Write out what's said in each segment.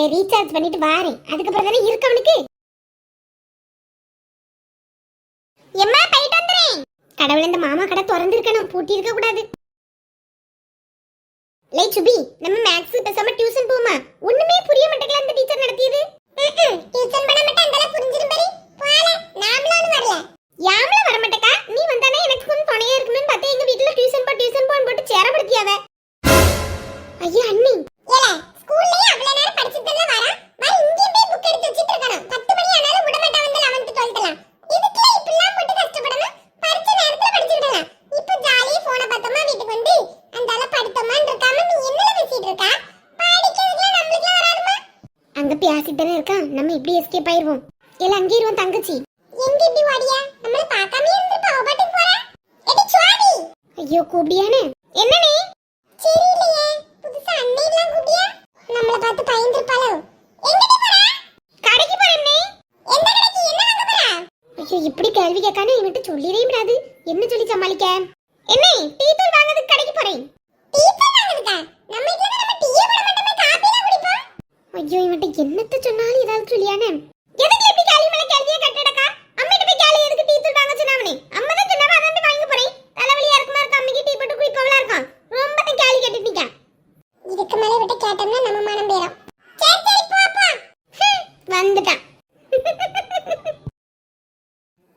போய் ரீசார்ஜ் பண்ணிட்டு வாரேன். அதுக்கப்புறம் தானே இருக்கு அவனுக்கு? எம்மா போயிட்டு வந்துறேன். கடவுள் இந்த மாமா கடை திறந்திருக்கணும். பூட்டி இருக்க கூடாது. லே சுபி நம்ம மேக்ஸ் பேசாம டியூஷன் போமா ஒண்ணுமே புரிய மாட்டேங்கல அந்த டீச்சர் நடத்தியது. டியூஷன் பண்ண மாட்டே அந்தல புரிஞ்சிரும் பரி. போல நாமளும் வரல. யாமல வர மாட்டேக்கா. நீ வந்தானே எனக்கு கொஞ்சம் துணையா இருக்கணும்னு பார்த்தா எங்க வீட்ல டியூஷன் போ டியூஷன் போன்னு போட்டு சேரப்படுத்தியாவ. ஐயோ அண்ணி. ஏல ஸ்கூல்லயே அவ்வளவு நேரம் படிச்சிட்டு வரா மாதிரி இங்கே போய் புக் எடுத்து வச்சிட்டு இருக்கணும். 10 மணி ஆனாலும் விட மாட்டா வந்து 11th 12thலாம் இதுக்குல இப்படிலாம் போட்டு கஷ்டப்படணும். பரிச்சை நேரத்துல படிச்சிடலாம் இப்போ ஜாலியா போனை பார்த்தோமா வீட்டுக்கு வந்து அந்தால படுத்தோமான்னு இருக்காம நீ என்னல பேசிட்டு இருக்கா? அங்க பேசிட்டு தானே இருக்கான் நம்ம இப்படி எஸ்கேப் ஆயிருவோம். இல்ல அங்கே இருவோம் தங்கச்சி எங்க இப்படி வாடியா நம்மள பார்க்காம இருந்துட்டு அவ பாட்டுக்கு போறா எடி சுவாடி ஐயோ கூப்பிடியானே என்னனே சரியில்லையே புதுசா அண்ணைலாம் கூப்பிடியா நம்மள பார்த்து பயந்துருப்பாளோ எங்கடி போறா கடைக்கு போறேன்னே எந்த கடைக்கு என்ன வாங்க போறா ஐயோ இப்படி கேள்வி கேட்கானே இவன்ட்டு சொல்லிடவே முடியாது என்ன சொல்லி சமாளிக்க? என்ன டீ தூள் வாங்குறதுக்கு கடைக்கு போறேன். டீ தூள் வாங்குறதுக்கா? நம்ம இதுல நம்ம டீயே போட மாட்டோமே காபி தான் குடிப்போம். ஐயோ இவன்ட்ட என்னத்த சொன்னாலும் ஏதாவது சொல்லியானே. எதுக்கு இப்படி கேள்வி மேல கேள்வியே கட்டடக்கா? அம்மிட்ட போய் கேள்வி எதுக்கு டீ தூள் வாங்க சொன்னாவனே அம்மா தான் சொன்னாவ அதான் போய் வாங்கி போறேன் தலைவலியா இருக்குமா இருக்கு அம்மிக்கு டீ போட்டு குடிப்பவளா இருக்கும் ரொம்ப தான் கேள்வி கேட்டுட்டு நிக்கான் இதுக்கு மேல விட்டு கேட்டோம்னா நம்ம மனம் பேரும் சரி சரி போ போ ஹம், வந்துட்டான்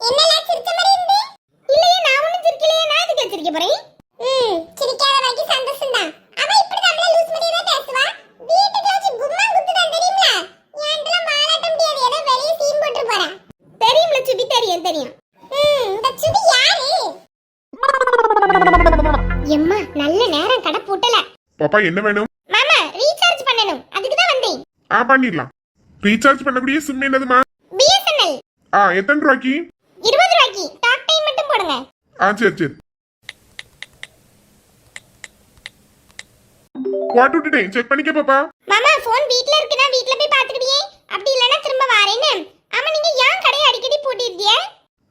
என்னலாம் சிரிச்ச மாதிரி இருந்து இல்லையே நான் ஒண்ணும் சிரிக்கலையே நான் எதுக்கு சிரிக்க போறேன் ம் சிரிக்காத வரைக்கும் சந்தோஷம் தான் அவ இப்படி நம்மள லூஸ் பண்ணி தான் பேசுவா வீட்டுக்கு வச்சு கும்மா குத்து தான் தெரியுமா ஏன்டலாம் மாலாட்ட முடியாது ஏதோ வெளிய சீன் போட்டு போறா தெரியும்ல சுபி தெரியும் தெரியும் ம் இந்த சுபி யாரு எம்மா நல்ல நேரம் கடை பூட்டல. பாப்பா என்ன வேணும்? மாமா ரீசார்ஜ் பண்ணனும் அதுக்கு தான் வந்தேன். ஆ பண்ணிடலாம். ரீசார்ஜ் பண்ணக்கூடிய சிம் என்னதுமா பிஎஸ்என்எல் ஆ எத்தனை ரூபாய்க்கு? இருபது ரூபாய்க்கு. டாக் டைம் மட்டும் போடுங்க. ஆ சரி சரி. போட்டு விட்டுட்டேன் செக் பண்ணிக்க பாப்பா. மாமா ஃபோன் வீட்ல இருக்குனா வீட்ல போய் பாத்துக்கிட்டியே அப்படி இல்லனா திரும்ப வாரேன்னு. ஆமா நீங்க ஏன் கடையை அடிக்கடி பூட்டிருக்கிய?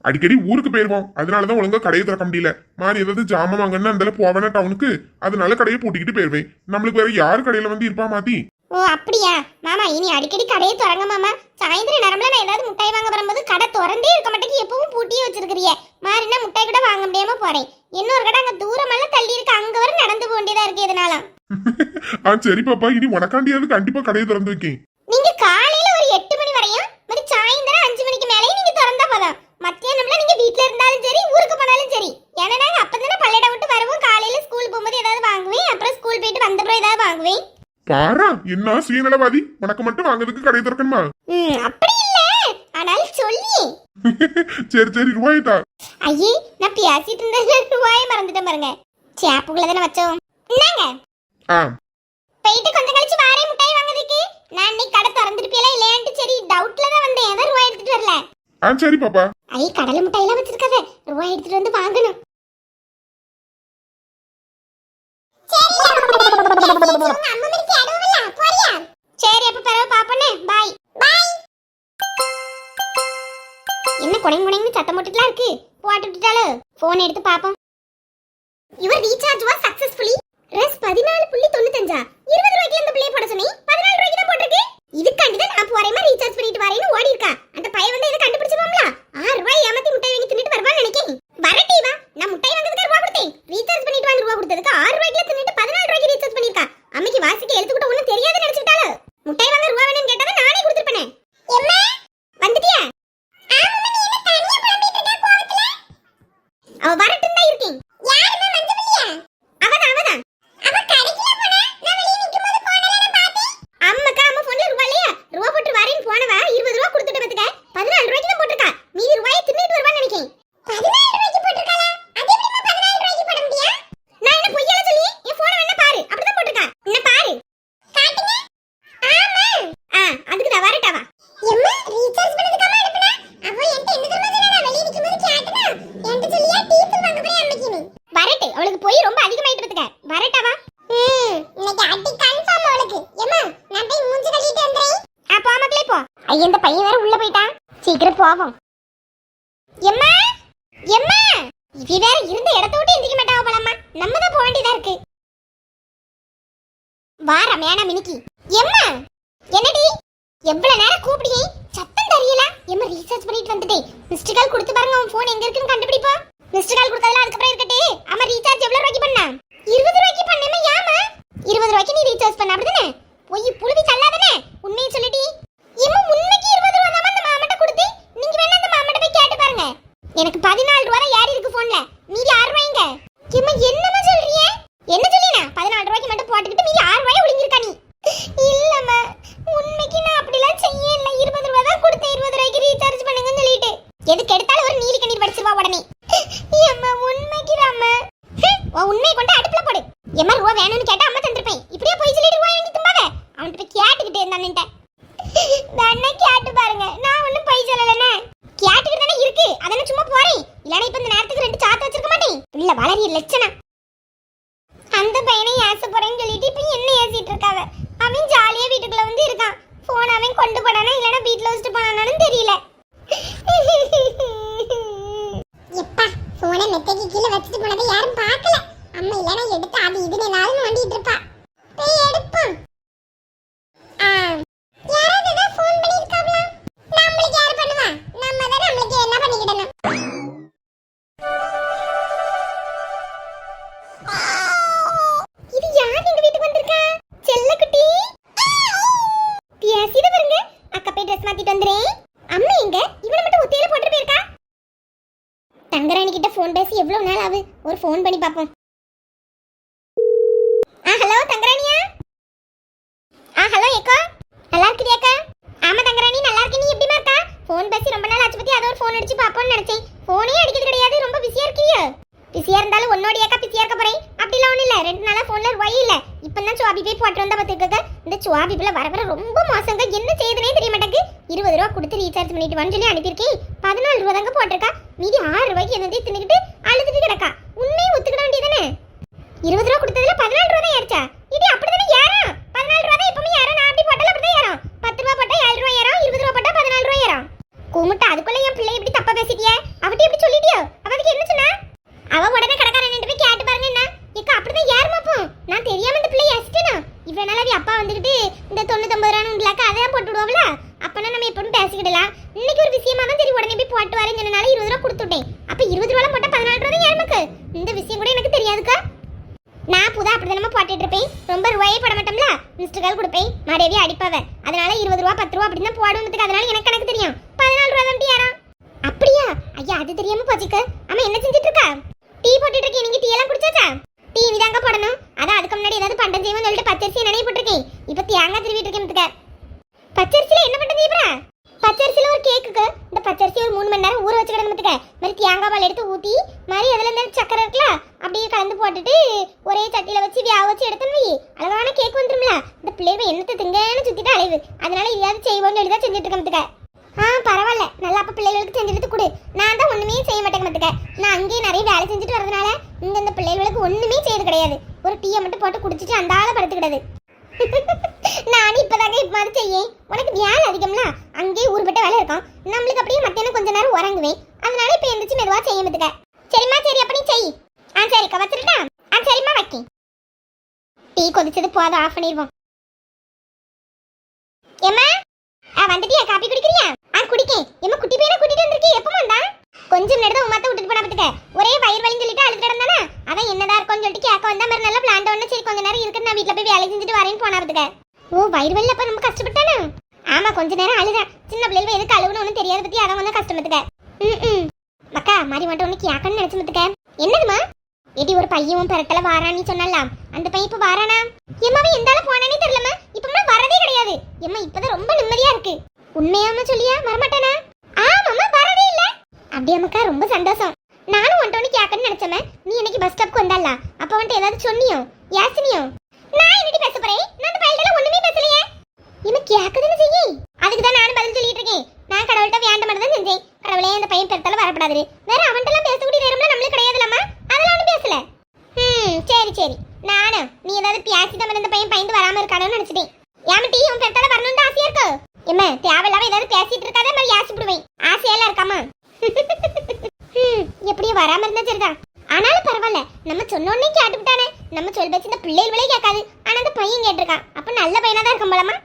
அடிக்கடி ஊருக்கு போயிருவோம். அதனாலதான் ஒழுங்கா கடையை திறக்க முடியல. மாதிரி ஏதாவது ஜாமான் வாங்கன்னு அந்த போவேனா டவுனுக்கு அதனால கடையை பூட்டிக்கிட்டு போயிருவேன். நம்மளுக்கு வேற யார் கடையில வந்து இருப்பா மாத்தி? ஓ அப்படியா? மாமா இனி அடிக்கடி கடையை திறங்க மாமா. சாயந்தரம் நேரம்ல நான் ஏதாவது முட்டாய் வாங்க வரும்போது கடை திறந்தே இருக்க மாட்டேங்குது. எப்பவும் பூட்டியே வச்சிருக்கிறிய. மாறினா முட்டாய் கூட வாங்க முடியாம போறேன். இன்னொரு கடை அங்க தூரமெல்லாம் தள்ளி இருக்கு. அங்க வரை நடந்து போக வேண்டியதா இருக்கு இதனால. ஆ சரி பாப்பா. இனி உனக்காண்டியாவது கண்டிப்பா கடையை திறந்து வைக்கேன். நீங்க காலையில ஒரு எட்டு மணி வரையும் மாதிரி சாயந்தரம் அஞ்சு மணிக்கு மேலேயும் நீங்க திறந்தா போதும் மத்தியானம்ல நீங்க வீட்ல இருந்தாலும் சரி ஊருக்கு போனாலும் சரி. ஏன்னா நாங்க அப்பதானே பள்ளியிடம் விட்டு வருவோம். காலையில ஸ்கூல் போகும்போது ஏதாவது வாங்குவேன் அப்புறம் ஸ்கூல் போயிட்டு வந்தப்புறம் ஏதாவது வாங்குவேன். பாரா என்ன சுயநலவாதி உனக்கு மட்டும் வாங்குறதுக்கு கடையை திறக்கணுமா? ம் அப்படி இல்ல. ஆனாலும் சொல்லி சரி சரி ரூபாய்தா ஐயே நான் பேசிட்டு இருந்த ரூபாயை மறந்துட்டேன் பாருங்க. சேப்புக்குள்ள தானே வச்சோம். என்னங்க ஆ. போயிட்டு கொஞ்சம் கழிச்சு வாரே முட்டாய் வாங்குறதுக்கு. நான் இன்னைக்கு கடை திறந்துருப்பியல இல்லையான்ட்டு சரி டவுட்ல தான் வந்தேன். ஏதோ ரூபாய் எடுத்துட்டு வரல. ஆ சரி பாப்பா. ஐ கடல முட்டை எல்லாம் வச்சிருக்காத. ரூபாய் எடுத்துட்டு வந்து வாங்கணும். சரி அப்ப பரவ பாப்பனே பாய் பாய் என்ன குடைங்க குடைங்க சத்தம் போட்டுட்டுலாம் இருக்கு? போட்டு விட்டுட்டாலு போன் எடுத்து பாப்போம். இவர் ரீசார்ஜ் வா சக்சஸ்ஃபுல்லி ரெஸ் பதினாலு புள்ளி தொண்ணூத்தஞ்சா? இருபது ரூபாய்க்கு அந்த பிள்ளைய போட சொன்னி பதினாலு ரூபாய்க்கு தான் போட்டிருக்கு. இதுக்காண்டி தான் நான் போறேமா ரீசார்ஜ் பண்ணிட்டு வரேன்னு ஓடி இருக்கா அந்த பையன் வந்து இதை கண்டு ஆறு ரூபாய் ஏமாத்தி முட்டை வாங்கி தின்னுட்டு வருவான்னு நினைக்கேன் வரட்டி வா நான் முட்டை வாங்குறதுக்கு ரூபா கொடுத்தேன் ரீசார்ஜ் பண்ணிட்டு வாங்க ரூபா கொடுத்ததுக்கு ஆறு ரூபாய்க்கு தின்னுட்டு பதினாலு ரூபாய்க்கு ரீசார்ஜ் பண்ணிருக்கா அம்மைக்கு வாசிக்க எழுத்து கூட ஒண்ணும் தெரியாது நினைச்சுட்டாளு முட்டை வாங்க ரூபா வேணும்னு கேட்டா நானே கொடுத்துருப்பேனே எம்மா வந்துட்டியா அவ வரட்டும் தான் இருக்கேன் யாருமே மஞ்சள் அவதான் அவதான் அவ கடைக்குல போனா நான் வெளிய நிக்கும்போது போனல நான் பார்த்தேன் அம்மாக்கா அம்மா போன்ல ரூபா இல்லையா ரூபா போட்டு வரேன்னு போனவ இருபது ரூபா கொடுத்துட்டு பத்துக்க பதினாலு ரூபாய்க்கு தான் போட்டிருக்கா மீதி ரூபாயை தின்னுட்டு வருவான்னு நினைக்கிறேன் பதினாலு ரூபாய்க்கு போட்டிருக்காளா அது எப்படிமா பதினாலு ரூபாய்க்கு போட முடியும் நான் என்ன பொய்யால சொல்லி என் போனை வேணா பாரு அப்படிதான் போட்டிருக்கா என்ன பாரு காட்டுங்க ஆமா ஆ அதுக்கு தான் வரட்டாவா எம்மா ரீசார்ஜ் பண்ணதுக்காம அனுப்புனா அவ என்கிட்ட என்ன தெரியுமா சொன்னா நான் வெளிய நிக்கும்போது கேட்டனா என்கிட்ட சொல்லியா டீச்சர் வாங்க போய் அம்மைக்கு நீ வரட்டு அவளுக்கு போய் ரொம்ப அதிகமாயிட்டு பத்துக்க வரட்டாவா ம் இன்னைக்கு அடி கன்ஃபார்ம் அவளுக்கு எம்மா நான் போய் மூஞ்சி கழுவிட்டு வந்துறேன் ஆ போ மக்களே போ ஐயா இந்த பையன் வேற உள்ள போயிட்டான் சீக்கிரம் பாவம். எம்மா? எம்மா? இவ வேற இருந்த இடத்த விட்டு எந்திரிக்க மாட்டாவ போலம்மா. நம்ம தான் போக வேண்டியதா இருக்கு. வார மேனா மினிக்கி. எம்மா? என்னடி? எவ்வளவு நேரம் கூப்பிடுங்க சத்தம் தெரியல. எம்மா ரீசார்ஜ் பண்ணிட்டு வந்துட்டேன் மிஸ்டர் கால் கொடுத்து பாருங்க உன் போன் எங்க இருக்குன்னு கண்டுபிடிப்பா மிஸ்டர் கால் கொடுத்ததுல அதுக்கப்புறம் இருக்கட்டே அம்மா ரீசார்ஜ் எவ்வளவு ரூபாய்க்கு பண்ணா இருபது ரூபாய்க்கு பண்ணேமே யாமா இருபது ரூபாய்க்கு நீ ரீசார்ஜ் பண்ண அப்படிதானே போய் புழுவி தள்ளாதானே உண்மையை சொல்லிட்டி எம்ம உண்மைக்கு இருபது ரூபா தான் அந்த மாமட்ட கொடுத்து நீங்க வேணா அந்த மாமட்ட போய் கேட்டு பாருங்க எனக்கு பதினாலு ரூபா தான் ஏறி இருக்கு போன்ல மீதி ஆறு ரூபாய்ங்க எம்மா என்னமா சொல்றீங்க என்ன சொல்லினா பதினாலு ரூபாய்க்கு மட்டும் போட்டுக்கிட்டு மீதி ஆறு ரூபாய் ஒளிஞ்சிருக்கா நீ இல்லம்மா உண்மைக்கு நான் அப்படிலாம் செய்ய இல்ல இருபது ரூபா தான் கொடுத்தேன் இருபது ரூபாய்க்கு ரீசார்ஜ் பண்ணுங்கன்னு சொல்லிட்டு எதுக்கு எடுத்தாலும் ஒரு நீலி கண்ணீர் படிச்சிருவா உடனே ஏம்மா உண்மைக்கு ராம உண்மையை கொண்டு அடுப்புல போடு எம்மா ரூபா வேணும்னு கேட்டா அம்மா தந்திருப்பேன் இப்படியே போய் சொல்லிட்டு ரூபா வாங்கி தும்பாத அவன்கிட்ட போய் கேட்டுக்கிட்டே இருந்தான்ட்ட வேணா கேட்டு பாருங்க நான் ஒண்ணும் பொய் சொல்லலனே கேட்டுக்கிட்டு தானே இருக்கு அதானே சும்மா போறேன் இல்லனா இப்ப இந்த நேரத்துக்கு ரெண்டு சாத்து வச்சிருக்க மாட்டேன் இல்ல வளரிய லட்சணம். தங்கராணி கிட்ட ஃபோன் பேசி எவ்வளவு நாள் ஆகுது? ஒரு ஃபோன் பண்ணி பார்ப்போம். ஆ ஹலோ தங்கராணியா? ஆ ஹலோ ஏக்கா. நல்லா இருக்கிறியா அக்கா? ஆமா தங்கராணி நல்லா இருக்கு நீ எப்படிமா இருக்கா? ஃபோன் பேசி ரொம்ப நாள் ஆச்சு பத்தி அதை ஒரு ஃபோன் அடிச்சு பார்ப்போம்னு நினைச்சேன். ஃபோனே அடிக்கிறது கிடையாது ரொம்ப பிஸியா இருக்கியா. பிஸியா இருந்தாலும் உன்னோட அக்கா பிஸியா இருக்க போறேன். அப்படிலாம் ஒண்ணும் இல்ல. ரெண்டு நாளா ஃபோன்ல ரூபாய் இல்ல. இப்பதான் சுவாபி போய் போட்டு வந்தா பாத்துக்கங்க இந்த சுவாபி பிள்ளை வர வர ரொம்ப மோசங்க. என்ன செய்யுதுனே தெரிய மாட்டேங்குது. இருபது ரூபா கொடுத்து ரீசார்ஜ் பண்ணிட்டு வான்னு சொல்லி அனுப்பியிருக்கேன். பதினாலு ரூபா தாங்க போட்டிருக்கா. மீதி ஆறு ரூபாய்க்கு என்னதே தின்னுக்கிட்டு அழுதுட்டு கிடக்கா. உண்மையை ஒத்துக்கிட வேண்டியதானே இருபது ரூபா கொடுத்ததுல பதினாலு ரூபா தான் ஏறிச்சா? இது அப்படிதானே ஏறா பதினாலு ரூபா தான் எப்பவுமே ஏறும் நான் அப்படி போட்டாலும் அப்படிதான் ஏறும் பத்து ரூபா போட்டா ஏழு ரூபா ஏறும் இருபது ரூபா போட்டா பதினாலு ரூபா ஏறும் கும்பிட்டு அதுக்குள்ள என் பிள்ளை இப்படி தப்பா பேசிட்டியே அவட்டி இப்படி சொல்லிட்டியோ அவ அதுக்கு என்ன சொன்னா அவ உடனே கடைக்காரன் போய் கேட்டு பாருங்க என்ன இக்கா அப்படிதான் ஏறுமாப்போ நான் தெரியாம இந்த பிள்ளை ஏசிட்டேனா இவ்வளவு நாள் அவ அப்பா வந்துகிட்டு இந்த தொண்ணூத்தொன்பது ரூபா உங்களாக்க அதான் போட்டு விடுவாங்களா அப்பனா நம்ம எப்பவும் பேசிக்கிடலாம் இன்னைக்கு ஒரு விஷயமா தான் சரி உடனே போய் போட்டு வரேன்னு சொன்னனால இருபது ரூபா கொடுத்துட்டேன் அப்ப இருபது ரூபா போட்டா பதினாலு ரூபா தான் ஏறுமாக்கு இந்த விஷயம் கூட எனக்கு தெரியாதுக்கா நான் புதா அப்படி தானே போட்டுட்டு இருப்பேன் ரொம்ப ரூபாயே போட மாட்டோம்ல மிஸ்டர் கால் கொடுப்பேன் மறுபடியே அடிப்பாவ அதனால இருபது ரூபா பத்து ரூபா அப்படின்னு தான் போடுவதுக்கு அதனால எனக்கு கணக்கு தெரியும் பதினாலு ரூபா தான் யாரும் அப்படியா ஐயா அது தெரியாம போச்சுக்கு. அம்மா என்ன செஞ்சுட்டு இருக்கா டீ போட்டுட்டு இருக்கேன் நீங்க டீ எல்லாம் குடிச்சாச்சா? டீ இதாங்க போடணும். அதான் அதுக்கு முன்னாடி ஏதாவது பண்டம் செய்வோம்னு சொல்லிட்டு பச்சரிசி நினைவு போட்டிருக்கேன். இப்போ தேங்காய் திருவிட்டு இருக்கேன் பச்சரிசியில என்ன பண்டம் செய்யறா பச்சரிசியில ஒரு கேக்குக்கு. இந்த பச்சரிசி ஒரு மூணு மணி நேரம் ஊற வச்சு கிடந்துக்க மாதிரி தேங்காய் பால் எடுத்து ஊத்தி மாதிரி அதுல இந்த சக்கரை இருக்குல்ல அப்படியே கலந்து போட்டுட்டு ஒரே சட்டியில வச்சு வியா வச்சு எடுத்துன்னு வை அழகான கேக் வந்துரும்ல. இந்த பிள்ளைவ என்னத்தை திங்கன்னு சுத்திட்டு அழைவு அதனால இதையாவது செய்வோம்னு சொல்லி தான் செஞ்சுட்டு இருக்கேன் ஆ பரவாயில்ல. நல்லா அப்போ பிள்ளைகளுக்கு செஞ்சு எடுத்து கொடு. நான் தான் ஒன்றுமே செய்ய மாட்டேங்க மத்துக்க நான் அங்கேயே நிறைய வேலை செஞ்சுட்டு வரதுனால இங்க இந்த பிள்ளைகளுக்கு ஒன்றுமே செய்யறது கிடையாது. ஒரு டீயை மட்டும் போட்டு குடிச்சிட்டு அந்த ஆளை படுத்துக்கிடாது. நான் இப்போதாங்க இப்போ மாதிரி செய்ய உனக்கு வேலை அதிகம்ல? அங்கேயே ஊர்பட்ட வேலை இருக்கும். நம்மளுக்கு அப்படியே மத்தியானம் கொஞ்ச நேரம் உறங்குவேன். அதனால இப்ப எந்திரிச்சு மெதுவா செய்ய மத்துக்க சரிம்மா சரி அப்படி செய். ஆ சரிக்கா வச்சிருட்டா? ஆ சரிம்மா வைக்கி டீ கொதிச்சது போதும் ஆஃப் பண்ணிடுவோம். ஏம்மா? ஆ வந்துட்டியா? காப்பி குடிக்கிறியா? ஆ குடிக்கேன் ஏம்மா குட்டி பையனை கூட்டிட்டு வந்திருக்கே எப்போ வந்தா? கொஞ்சம் நேரம் உமாத்த விட்டுட்டு போனா பாத்துக்க ஒரே வயிறு வலின்னு சொல்லிட்டு அழுது கிடந்தானா? அதான் என்னதா இருக்கும்னு சொல்லிட்டு கேட்க வந்தா மாதிரி நல்லா பிளான் ஒன்று சரி கொஞ்ச நேரம் இருக்கு நான் வீட்டில் போய் வேலை செஞ்சுட்டு வரேன்னு போனா பாத்துக்க ஓ வயிறு வலி அப்ப ரொம்ப கஷ்டப்பட்டானா? ஆமா கொஞ்ச நேரம் அழுதான். சின்ன பிள்ளைகள் எதுக்கு அழுகணும்னு தெரியாத பத்தி அதான் வந்து கஷ்டப்பட்டுக்க ம் ம். மக்கா மாதிரி மட்டும் உனக்கு யாக்கன்னு நினைச்சு பத்துக்க என்னதுமா எடி ஒரு பையன் பெரட்டல வாரான்னு சொன்னலாம் அந்த பையன் இப்ப வாரானா? எம்மாவே எந்தாலும் போனானே தெரியலமா வரதே கிடையாது. எம்மா இப்பதான் ரொம்ப நிம்மதியா இருக்கு. உண்மையாம சொல்லியா? வரமாட்டேனா? ஆமாம்மா வரதே இல்ல. அப்படி அம்மாக்கா ரொம்ப சந்தோஷம். நானும் ஒன்ட்டோன்னு கேட்கணும்னு நினைச்சேன் நீ இன்னைக்கு பஸ் ஸ்டாப்க்கு வந்தால அப்ப வந்துட்டு ஏதாவது சொன்னியோ? யாசினியோ? நான் என்னடி பேச போறேன்? நான் அந்த பையன் ஒண்ணுமே பேசலையே. இவன் கேட்கதானே செய்யி. அதுக்கு தான் நானும் பதில் சொல்லிட்டு இருக்கேன். நான் கடவுள்கிட்ட வேண்ட மட்டும் தான் செஞ்சேன். கடவுளே அந்த பையன் பெருத்தால வரப்படாது வேற அவன்கிட்ட பேசக்கூடிய நேரம்ல நம்மளுக்கு கிடையாதுலம்மா அதெல்லாம் ஒன்றும் பேசல. ம் சரி சரி. நானும் நீ ஏதாவது பியாசி தான் இந்த பையன் பயந்து வராம இருக்கானோன்னு நினைச்சிட்டேன். ஏமட்டி உன் பெருத்தால வரணும்னு ஆசையா இருக்கு? எம்மா தேவையில்லாம ஏதாவது பேசிட்டு இருக்காத மாதிரி யாசி விடுவேன் ஆசையெல்லாம் இருக்காமா எப்படியும் வராம இருந்தா சரிதான் ஆனாலும் பரவாயில்ல நம்ம சொன்னோன்னே கேட்டுவிட்டானே. நம்ம சொல் பேச்சு இந்த பிள்ளைகளே கேட்காது. ஆனா அந்த பையன் கேட்டிருக்கான். அப்ப நல்ல பையனா தான் இருக்கும் போலமா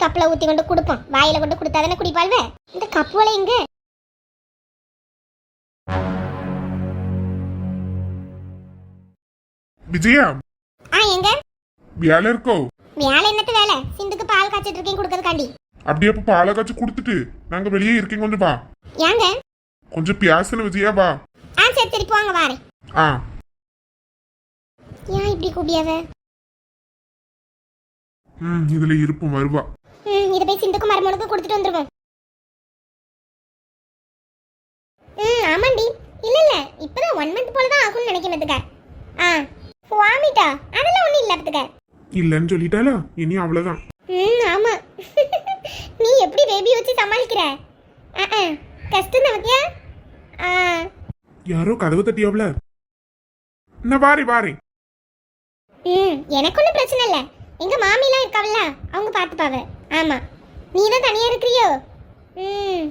கப்பில் ஊற்றி கொண்டு கொடுப்போம் வாயில கொண்டு கொடுத்தா தானே குடிப்பாள்வ? இந்த கப்புவலை எங்க? விஜயா ஆ எங்க? வேலை இருக்கோ? வேலை என்னத்து வேலை? சிந்துக்கு பால் காய்ச்சிட்டு இருக்கேன் கொடுக்கறதுக்காண்டி. அப்படியே அப்ப பாலை காய்ச்சி கொடுத்துட்டு நாங்க வெளியே இருக்கீங்க கொஞ்சம் வா. ஏங்க? கொஞ்சம் பேசணும் விஜயா வா. ஆ சரி சரி போங்க வாரேன் ஆ. ஏன் இப்படி கூப்பிடியாவ? ம் இதுல இருப்போம் வருவா ம் இதை போய் சிந்துக்கு மருமனுக்கு கொடுத்துட்டு வந்துருவோம். ம் ஆமாண்டி. இல்ல இல்ல இப்பதான் ஒன் மந்த் போல தான் ஆகும்னு நினைக்கிறதுக்க ஆ. வாமிட்டா? அதெல்லாம் ஒண்ணும் இல்ல பத்துக்க இல்லன்னு சொல்லிட்டாளா? இனி அவ்வளவுதான். ம் ஆமா. நீ எப்படி பேபி வச்சு சமாளிக்கிற? கஷ்டம் ஆ. யாரோ கதவு தட்டியாவல நான் வாரி வாரி. ம் எனக்கு ஒன்றும் பிரச்சனை இல்லை. எங்க மாமிலாம் இருக்காவல்ல அவங்க பார்த்துப்பாவ ஆமா. நீ தான் தனியா இருக்கிறியோ? ம்.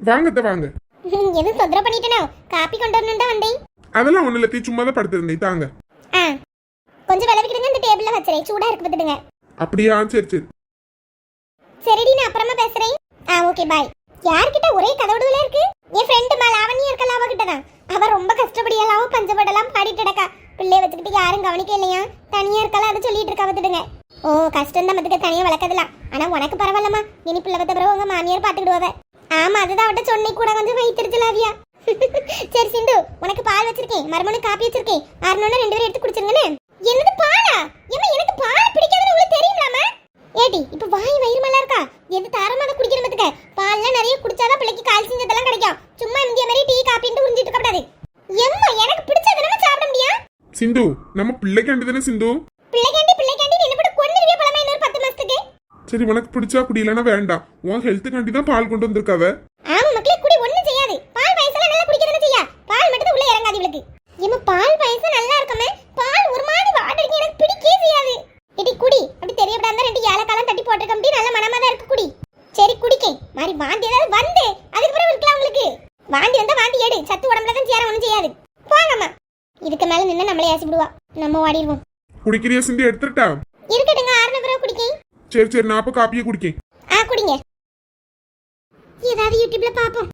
வாங்கத்த வாங்க. எதுவும் தொந்தரவு பண்ணிட்டேனோ? காப்பி கொண்டு வரணும் தான் வந்தேன். அதெல்லாம் ஒண்ணு இல்ல சும்மா தான் படுத்திருந்தேன். தாங்க. கொஞ்சம் விளவிக்கிடுங்க இந்த டேபிள்ல வச்சுறேன். சூடா இருக்கு பார்த்துடுங்க. அப்படியா? சரி சரி. சரிடி நான் அப்புறமா பேசுறேன். ஆ ஓகே பாய் யார்கிட்ட ஒரே கதவுடுல இருக்கு? என் ஃப்ரெண்டு மா லாவணி இருக்கல அவகிட்ட தான். அவ ரொம்ப கஷ்டப்படியெல்லாம் பஞ்சப்படலாம் பாடிட்டு கிடக்கா. பிள்ளைய வச்சுக்கிட்டு யாரும் கவனிக்க இல்லையா? தனியா இருக்கலாம் அதை சொல்லிட்டு இருக்கா பார்த்துடுங்க. ஓ கஷ்டம் தான் மத்துக்க தனியா வளர்க்கறதுல ஆனா உனக்கு பரவாயில்லம்மா. இனி பிள்ளை வந்த பிறகு உங்க மாமியார் பாத்துக்கிடுவாவ ஆமா அதுதான் அவட்ட சொன்னி கூட கொஞ்சம் வயிற்றுலாவியா சரி சிந்து உனக்கு பால் வச்சிருக்கேன். மறுமணம் காப்பி வச்சிருக்கேன். அறுநூறு ரெண்டு பேரும் எடுத்து குடிச்சிருங்கன்னு என்னது பாலா? ஏமா எனக்கு பால் பிடிக்காதுன்னு உங்களுக்கு தெரியுமாமா ஏடி இப்ப வாய் வயிறு மேல இருக்கா? எது தாரமா அதை குடிக்கிற மத்துக்க பால்லாம் நிறைய குடிச்சாதான் பிள்ளைக்கு கால்சியம் இதெல்லாம் கிடைக்கும். சும்மா இந்திய மாதிரி டீ காப்பின்ட்டு உறிஞ்சிட்டு இருக்க கூடாது. எம்மா எனக்கு பிடிச்சது நம்ம சாப்பிட முடியும்? சிந்து நம்ம பிள்ளைக்காண்டி தானே சிந்து? பிள்ளைக்காண்டி பிள்ளைக்காண்டி என்ன போட்டு கொன்னுருவிய பழமா இன்னொரு பத்து மாசத்துக்கு? சரி உனக்கு பிடிச்சா குடியலன்னா வேண்டாம். உன் ஹெல்த்துக்காண்டி தான் பால் கொண்டு வந்திருக்காவ ஆமா மக்களே குடி ஒண்ணும் செய்யாது பால் பாயசம் நல்லா குடிக்கிறதுன்னு செய்யா பால் மட்டும் தான் உள்ள இறங்காது இவளுக்கு ஏமா பால் பாயசம் நல்லா இருக்குமே பால் ஒரு மாதிரி வாடடிக்கு எனக்கு பிடிக்கவே செய்யாது இடி குடி அப்படி தெரியப்படாத ரெண்டு ஏலக்காலம் நல்ல மனமா தான் இருக்கு குடி. சரி குடிக்கேன் மாதிரி வாந்தி ஏதாவது வந்து அதுக்கு பிறகு இருக்கலாம் உங்களுக்கு. வாந்தி வந்தா வாந்தி எடு. சத்து உடம்புல தான் சேர ஒண்ணும் செய்யாது. போங்கம்மா. இதுக்கு மேல நின்று நம்மளே ஏசி விடுவா நம்ம ஓடிடுவோம். குடிக்கிறியா சிந்து? எடுத்துட்டா இருக்கட்டுங்க ஆறுன பிறகு குடிக்கேன் சரி சரி நான் அப்ப காப்பியே குடிக்கேன். ஆ குடிங்க. ஏதாவது யூடியூப்ல பாப்போம்.